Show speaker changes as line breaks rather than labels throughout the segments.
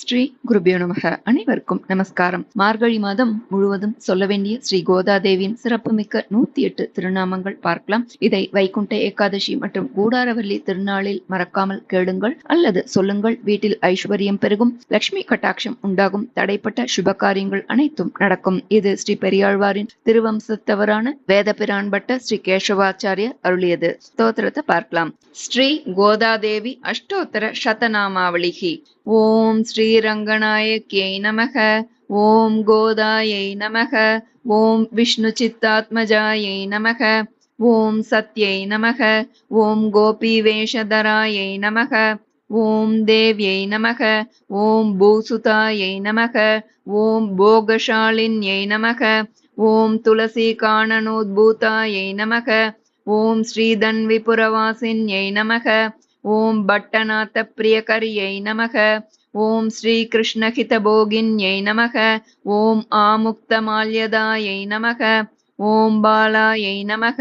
ஸ்ரீ குருபியோ நமக. அனைவருக்கும் நமஸ்காரம். மார்கழி மாதம் முழுவதும் சொல்ல வேண்டிய ஸ்ரீ கோதாதேவியின் சிறப்புமிக்க நூத்தி எட்டு திருநாமங்கள் பார்க்கலாம். இதை வைகுண்ட ஏகாதசி மற்றும் கூடாரவல்லி திருநாளில் மறக்காமல் கேளுங்கள் அல்லது சொல்லுங்கள். வீட்டில் ஐஸ்வர்யம் பெருகும் லட்சுமி கட்டாட்சம் உண்டாகும் தடைப்பட்ட சுப காரியங்கள் அனைத்தும் நடக்கும். இது ஸ்ரீ பெரியாழ்வாரின் திருவம்சத்தவரான வேதபிரான் பட்ட ஸ்ரீ கேசவாச்சாரியர் அருளியது. ஸ்தோத்திரத்தை பார்க்கலாம். ஸ்ரீ கோதாதேவி அஷ்டோத்தர சதநாமாவளிகி. ஓம் ஸ்ரீ நமக ஓம் கோதாயை நமக ஓம் விஷ்ணு சித்தாத்மஜாயை நமக ஓம் சத்யை நமக ஓம் கோபி வேஷதராயை நமக ஓம் தேவ்யை நமக ஓம் பூசுதாயை நமக ஓம் போகசாலின்யை நமக ஓம் துளசி காணனோத்பூதாயை நமக ஓம் ஸ்ரீதன்விபுரவாசின்யை நமக ஓம் பட்டநாத பிரியகரியை நமக ஓம் ஸ்ரீ கிருஷ்ணஹிதபோகின்யை நமக ஓம் ஆமுக்தமால்யதாயை நமக ஓம் பாலாயை நமக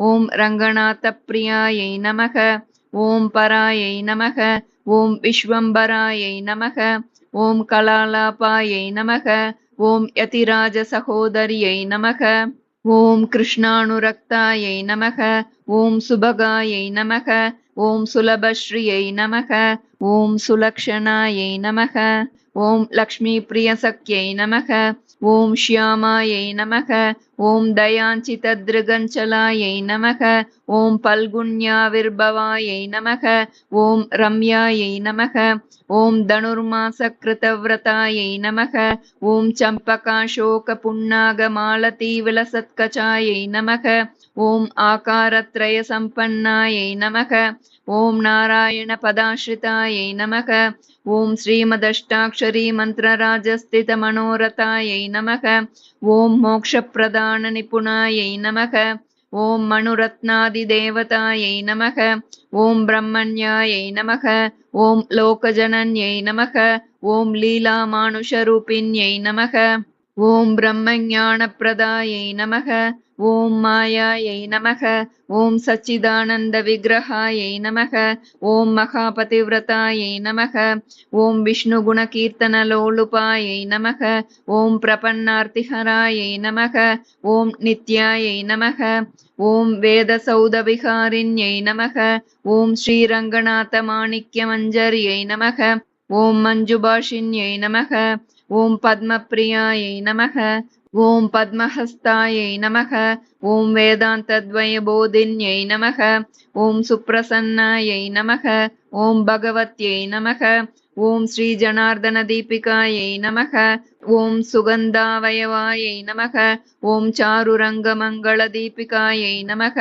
ஓம் ரங்கநாத பிரியாயை நமக ஓம் பராயை நமக ஓம் விஸ்வம்பராயை நமக ஓம் கலாலாபாயை நமக ஓம் யதிராஜ சகோதரியை நமக ஓம் கிருஷ்ணானுரக்தாயை நமக ஓம் சுபகாயை நமக ஓம் சுலபஸ்ரீயை நமக ஓம் சுலக்ஷணாயை நமக ஓம் லக்ஷ்மி பிரியசக்யை நமக ஓம் ஷியாமாயை நமக ஓம் தயாஞ்சிதத்ருகஞ்சலாயை நமக ஓம் பல்குண்யாவிர்பவாயை நமக ஓம் ரம்யாயை நமக ஓம் தனுர்மாசகிருதவிரதாயை நமக ஓம் சம்பகாசோகபுன்னாகமாலதீவிலசத்கச்சாயை நமக ஓம் ஆகாரத்ரய சம்பன்னாயை நமக ஓம் நாராயண பதாஸ்ரிதாயை நமக ஓம் ஸ்ரீமதஷ்டாட்சரி மந்திரராஜஸ்தித மனோரதாயை நமக. ஓம் மோக்ஷப்பிரதான நிபுணாயை நமக. ஓம் மனுரத்னாதிதேவதாயை நமக. ஓம் பிரம்மண்யாயை நமக. ஓம் லோகஜனன்யை நமக. ஓம் லீலாமானுஷரூபிண்யை நமக ஓம் பிரம்மஞானப்பிரதாயை நமக. ஓம் மாயாயை நமக. ஓம் சச்சிதானந்த விக்கிரகாயை நமக. ஓம் மகாபதிவிரதாயை நமக. ஓம் விஷ்ணு குணகீர்த்தனலோலுபாயை நமக. ஓம் பிரபன்னார்த்திஹராயை நமக. ஓம் நித்யாயை நமக. ஓம் வேதசௌதவிகாரிண்யை நமக. ஓம் ஸ்ரீரங்கநாத மாணிக்ய மஞ்சரியை நமக. ஓம் மஞ்சுபாஷின்யை நமக. ஓம் பத்மப்ரியாயை நமக ஓம் பத்மஹஸ்தாயை நமக ஓம் வேதாந்தத்வய போதின்யை நமக ஓம் சுப்ரசன்னாயை நமக ஓம் பகவத்யை நமக ஓம் ஸ்ரீ ஜனார்தன தீபிகாயை நமக ஓம் சுகந்தாவயவாயை நமக ஓம் சாருரங்கமங்கள தீபிகாயை நமக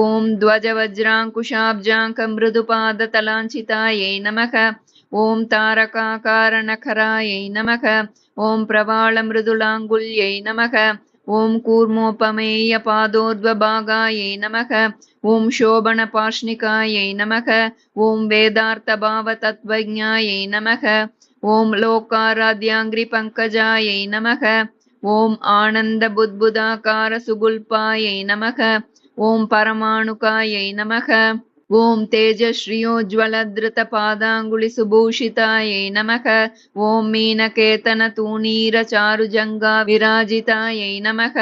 ஓம் துவஜவஜ்ராங்குஷாப்ஜாங்க மிருதுபாததலாஞ்சிதாயை நமக ॐ तारकाकारणखरायै नमः ॐ प्रवाळमृदुलाङ्गुल्यै नमः ॐ कूर्मोपमेयपादोद्वभागायै नमः ॐ शोभनपार्ष्णिकायै नमः ॐ वेदार्थभावतत्त्वज्ञायै नमः ॐ लोकाराध्याङ्घ्रिपङ्कजायै नमः ॐ आनन्दबुद्बुदाकारसुगुल्पायै नमः ॐ परमाणुकायै नमः ॐ तेजश्रियोज्ज्वलधृतपादाङ्गुलिसुभूषितायै नमः ॐ मीनकेतनतूणीरचारुजङ्गा विराजितायै नमः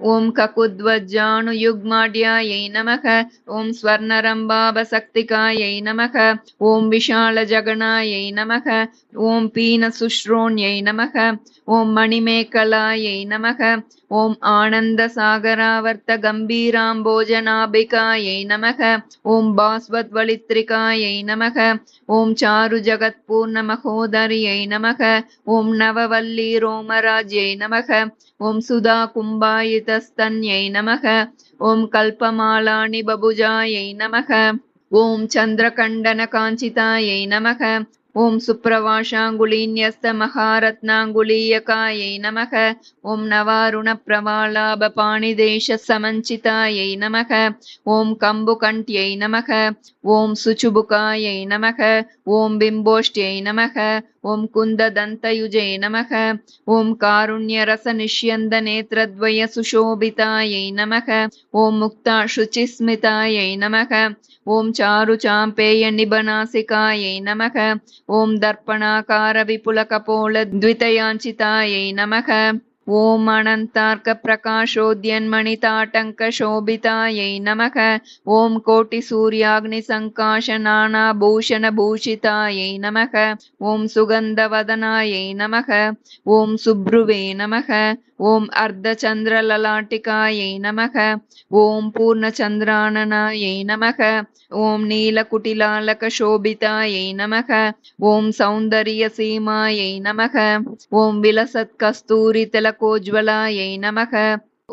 ஓம் ககுத்வஜானுயுக்மாட்யாயை நமக ஓம் ஸ்வர்ணரம்பாபசக்திகாயை நமக ஓம் விஷாலஜகணாயை நமக ஓம் பீனசுஷ்ரோண்யை நமக ஓம் மணிமேகலாயை நமக ஓம் ஆனந்தசாகராவர்த்த கம்பீராம்போஜனாபிகாயை நமக ஓம் பாஸ்வத்வலித்ரிகாயை நமக ஓம் சாரு ஜகத்பூர்ண மகோதரியை நமக ஓம் நவவல்லி ரோமராஜ்யை நமக ஓம் சுதா கும்பாயி सुधाकुम्भायितस्तन्यै नमः ॐ कल्पमालानि बभुजायै नमः ॐ चन्द्रकण्डनकाञ्चितायै नमः ॐ नमः। ॐ नवारुणप्रवालाभपाणिदेशसमञ्चितायै नमः। ॐ कम्बुकण्ठ्यै नमः। ॐ सुचुबुकायै नमः। ॐ बिम्बोष्ट्यै नमः। ॐ कुन्ददन्तयुजे नमः। ॐ कारुण्यरसनिष्यन्दनेत्रद्वयसुशोभितायै नमः। ॐ मुक्ताशुचिस्मितायै नमः। ॐ चारुचाम्पेयनिबनासिकायै नमः। ॐ दर्पणाकारविपुलकपोलद्वितयाञ्चितायै नमः ஓம் அனந்தார்க்க பிரகாஷோத்யன்மணிதாட்டங்கசோபிதாயை நமக. ஓம் கோட்டி சூர்யாக்னி சங்காஷ நானாபூஷண பூஷிதாயை நமக. ஓம் சுகந்தவதனாயை நமக. ஓம் சுப்ருவே நமக. ஓம் அர்த்தச்சந்திரலலாட்டிகாயை நமக. ஓம் பூர்ணச்சந்திரானனாயை நமக. ஓம் நீலகுட்டிலாலகசோபிதாயை நமக. ஓம் சௌந்தரிய சீமாயை நமக. ஓம் விலசத்கஸ்தூரி திலக विलसत्कस्तूरितिलकोज्ज्वलायै नमः।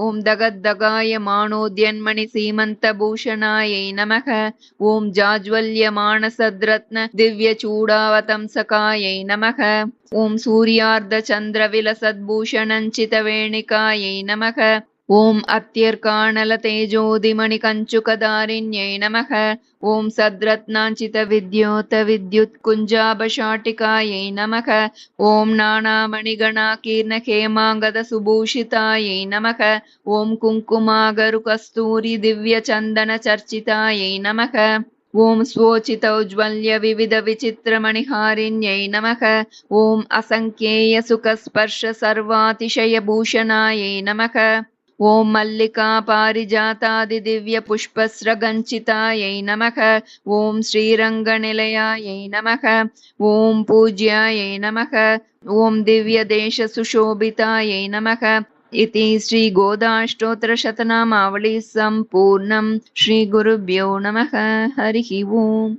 ॐ सीमंत सीमन्तभूषणायै नमः। ॐ चूडावतम दिव्यचूडावतंसकायै नमः। ॐ सूर्यार्धचन्द्रविलसद्भूषणञ्चितवेणिकायै नमः। ॐ अत्यर्काणलतेजोदिमणिकञ्चुकदारिण्यै नमः ॐ सद्रत्नाञ्चितविद्योतविद्युत्कुञ्जाभशाटिकायै नमः ॐ नानामणिगणाकीर्णखेमाङ्गदसुभूषितायै नमः ॐ कुङ्कुमागरुकस्तूरि दिव्यचन्दनचर्चितायै नमः ॐ स्वोचितौज्ज्वल्य विविधविचित्रमणिहारिण्यै नमः ॐ असङ्ख्येयसुखस्पर्श सर्वातिशयभूषणायै नमः ॐ मल्लिका पारिजातादिदिव्यपुष्पस्रगञ्चितायै नमः ॐ श्रीरङ्गनिलयायै नमः ॐ पूज्यायै नमः ॐ दिव्यदेशसुशोभितायै नमः इति श्रीगोदाष्टोत्तरशतनामावली सम्पूर्णं श्रीगुरुभ्यो नमः हरिः ओम्